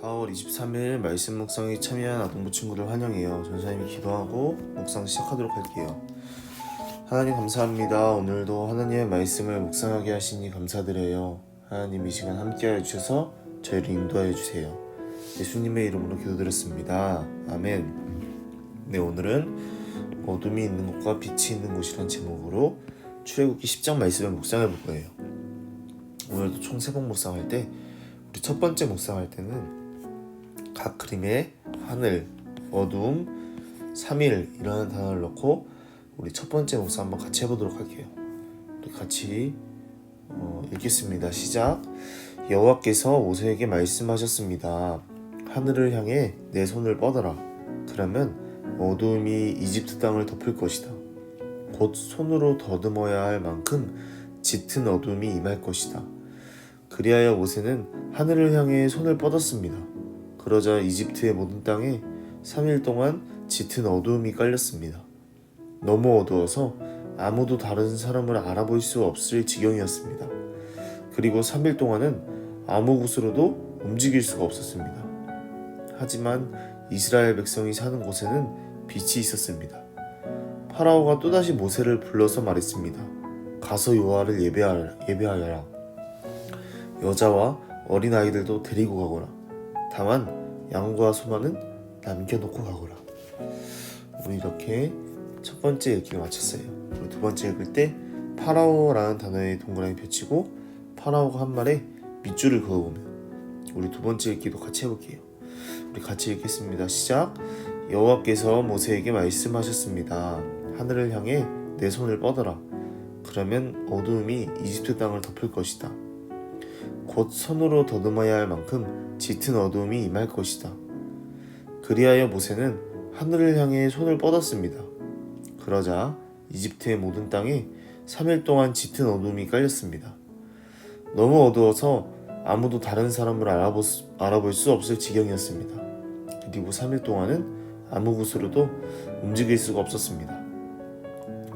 4월 23일 말씀 묵상에 참여한 아동부 친구들 환영해요. 전사님이 기도하고 묵상 시작하도록 할게요. 하나님 감사합니다. 오늘도 하나님의 말씀을 묵상하게 하시니 감사드려요. 하나님 이 시간 함께하여 주셔서 저희를 인도하여 주세요. 예수님의 이름으로 기도드렸습니다. 아멘. 네 오늘은 어둠이 있는 곳과 빛이 있는 곳이란 제목으로 출애굽기 10장 말씀을 묵상해 볼 거예요. 오늘도 총세번 묵상할 때 우리 첫 번째 묵상할 때는 각 그림에 하늘, 어둠, 3일 이라는 단어를 넣고 우리 첫 번째 묵상 한번 같이 해보도록 할게요. 같이 어, 읽겠습니다. 시작. 여호와께서 모세에게 말씀하셨습니다. 하늘을 향해 내 손을 뻗어라. 그러면 어둠이 이집트 땅을 덮을 것이다. 곧 손으로 더듬어야 할 만큼 짙은 어둠이 임할 것이다. 그리하여 모세는 하늘을 향해 손을 뻗었습니다. 그러자 이집트의 모든 땅에 3일 동안 짙은 어두움이 깔렸습니다. 너무 어두워서 아무도 다른 사람을 알아볼 수 없을 지경이었습니다. 그리고 3일 동안은 아무 곳으로도 움직일 수가 없었습니다. 하지만 이스라엘 백성이 사는 곳에는 빛이 있었습니다. 파라오가 또다시 모세를 불러서 말했습니다. 가서 예배하라, 예배하여라. 여자와 어린 아이들도 데리고 가거라. 다만 양과 소만은 남겨놓고 가거라. 우리 이렇게 첫 번째 읽기를 마쳤어요. 우리 두 번째 읽을 때 파라오라는 단어에 동그라미 펼치고 파라오가 한 말에 밑줄을 그어보면 우리 두 번째 읽기도 같이 해볼게요. 우리 같이 읽겠습니다. 시작. 여호와께서 모세에게 말씀하셨습니다. 하늘을 향해 내 손을 뻗어라. 그러면 어두움이 이집트 땅을 덮을 것이다. 곧 손으로 더듬어야 할 만큼 짙은 어두움이 임할 것이다. 그리하여 모세는 하늘을 향해 손을 뻗었습니다. 그러자 이집트의 모든 땅에 3일 동안 짙은 어두움이 깔렸습니다. 너무 어두워서 아무도 다른 사람을 알아볼 수 없을 지경이었습니다. 그리고 3일 동안은 아무 곳으로도 움직일 수가 없었습니다.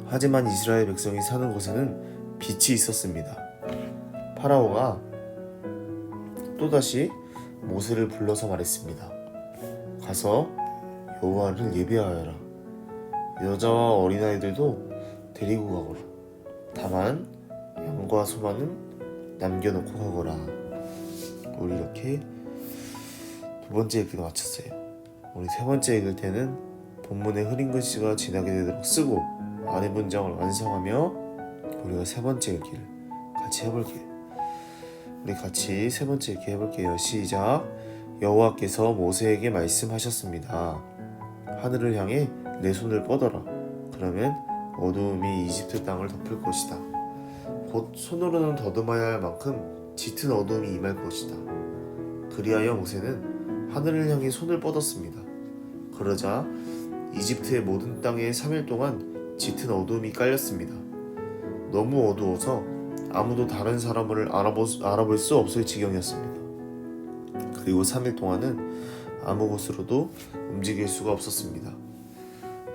하지만 이스라엘 백성이 사는 곳에는 빛이 있었습니다. 파라오가 또다시 모세를 불러서 말했습니다. 가서 여호와를 예배하여라. 여자와 어린아이들도 데리고 가거라. 다만 양과 소만은 남겨놓고 가거라. 우리 이렇게 두 번째 읽기도 마쳤어요. 우리 세 번째 읽을 때는 본문의 흐린 글씨가 지나게 되도록 쓰고 안의 문장을 완성하며 우리가 세 번째 읽기를 같이 해볼게요. 우리 같이 세 번째 읽기 해볼게요. 시작. 여호와께서 모세에게 말씀하셨습니다. 하늘을 향해 내 손을 뻗어라. 그러면 어두움이 이집트 땅을 덮을 것이다. 곧 손으로는 더듬어야 할 만큼 짙은 어두움이 임할 것이다. 그리하여 모세는 하늘을 향해 손을 뻗었습니다. 그러자 이집트의 모든 땅에 3일 동안 짙은 어두움이 깔렸습니다. 너무 어두워서 아무도 다른 사람을 알아볼, 수- 알아볼 수 없을 지경이었습니다. 그리고 3일 동안은 아무 곳으로도 움직일 수가 없었습니다.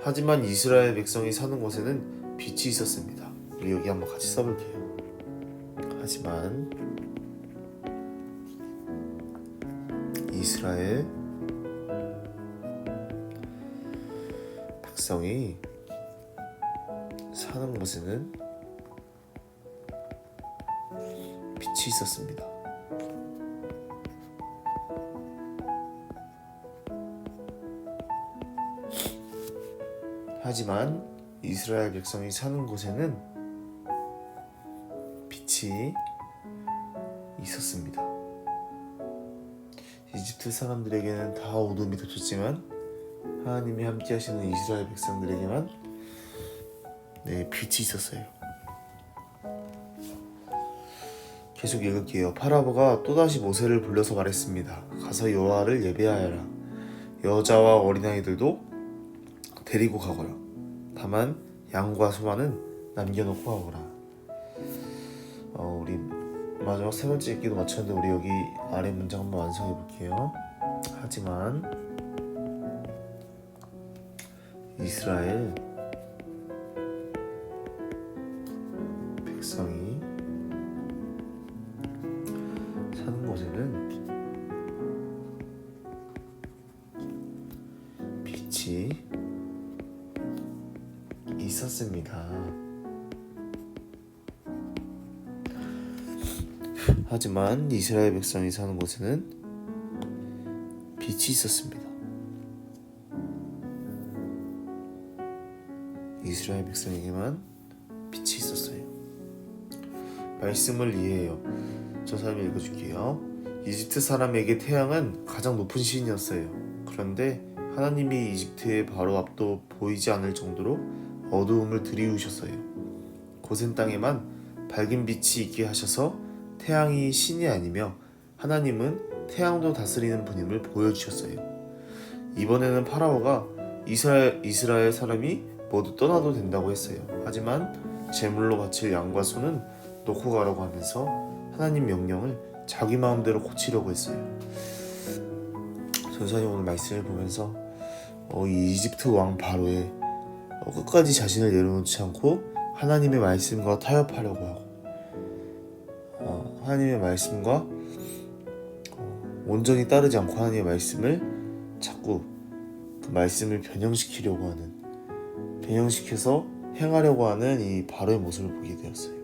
하지만 이스라엘 백성이 사는 곳에는 빛이 있었습니다. 우리 여기 한번 같이 써볼게요. 하지만 이스라엘 백성이 사는 곳에는 빛이 있었습니다. 하지만 이스라엘 백성이 사는 곳에는 빛이 있었습니다. 이집트 사람들에게는 다 어둠이 덮였지만 하나님이 함께 하시는 이스라엘 백성들에게만 네, 빛이 있었어요. 계속 읽을게요. 파라보가 또다시 모세를 불러서 말했습니다. 가서 여호와를 예배하여라. 여자와 어린아이들도 데리고 가거라. 다만 양과 소만은 남겨놓고 가거라. 어, 우리 마지막 세 번째 읽기도 마쳤는데 우리 여기 아래 문장 한번 완성해 볼게요. 하지만 이스라엘 있었습니다. 하지만 이스라엘 백성이 사는 곳에는 빛이 있었습니다. 이스라엘 백성에게만 빛이 있었어요. 말씀을 이해해요. 저 사람 읽어줄게요. 이집트 사람에게 태양은 가장 높은 신이었어요. 그런데 하나님이 이집트의 바로 앞도 보이지 않을 정도로 어두움을 들이우셨어요. 고센 땅에만 밝은 빛이 있게 하셔서 태양이 신이 아니며 하나님은 태양도 다스리는 분임을 보여주셨어요. 이번에는 파라오가 이스라엘, 이스라엘 사람이 모두 떠나도 된다고 했어요. 하지만 제물로 바칠 양과 소는 놓고 가라고 하면서 하나님 명령을 자기 마음대로 고치려고 했어요. 전사님 오늘 말씀을 보면서 어, 이 이집트 왕 바로의 어, 끝까지 자신을 내려놓지 않고 하나님의 말씀과 타협하려고 하고 어, 하나님의 말씀과 어, 온전히 따르지 않고 하나님의 말씀을 자꾸 그 말씀을 변형시키려고 하는 변형시켜서 행하려고 하는 이 바로의 모습을 보게 되었어요.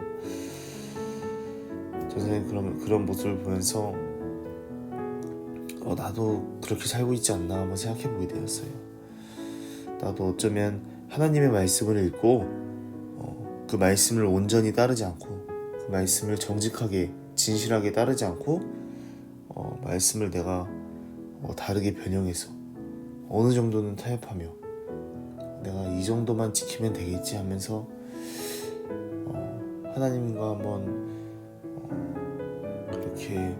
선생님 그런 그런 모습을 보면서 어, 나도 그렇게 살고 있지 않나 한번 생각해 보게 되었어요. 나도 어쩌면 하나님의 말씀을 읽고 어, 그 말씀을 온전히 따르지 않고 그 말씀을 정직하게 진실하게 따르지 않고 어, 말씀을 내가 어, 다르게 변형해서 어느 정도는 타협하며 내가 이 정도만 지키면 되겠지 하면서 어, 하나님과 한번 어, 그렇게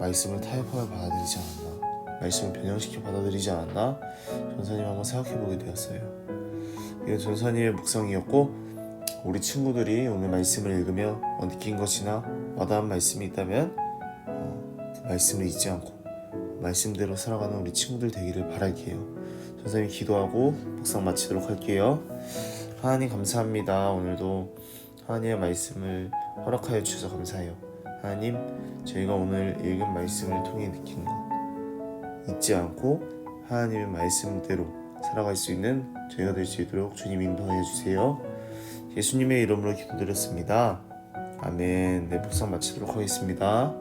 말씀을 타협하여 받아들이지 않았나 말씀을 변형시켜 받아들이지 않았나 전사님 한번 생각해 보게 되었어요 이건 전사님의 묵상이었고 우리 친구들이 오늘 말씀을 읽으며 어, 느낀 것이나 와닿은 말씀이 있다면 어, 그 말씀을 잊지 않고 말씀대로 살아가는 우리 친구들 되기를 바랄게요. 전사님 기도하고 묵상 마치도록 할게요. 하나님 감사합니다. 오늘도 하나님의 말씀을 허락하여 주셔서 감사해요. 하나님 저희가 오늘 읽은 말씀을 통해 느낀 것 잊지 않고 하나님의 말씀대로 살아갈 수 있는 저희가 될 수 있도록 주님 인도하여 주세요. 예수님의 이름으로 기도드렸습니다. 아멘. 네, 묵상 마치도록 하겠습니다.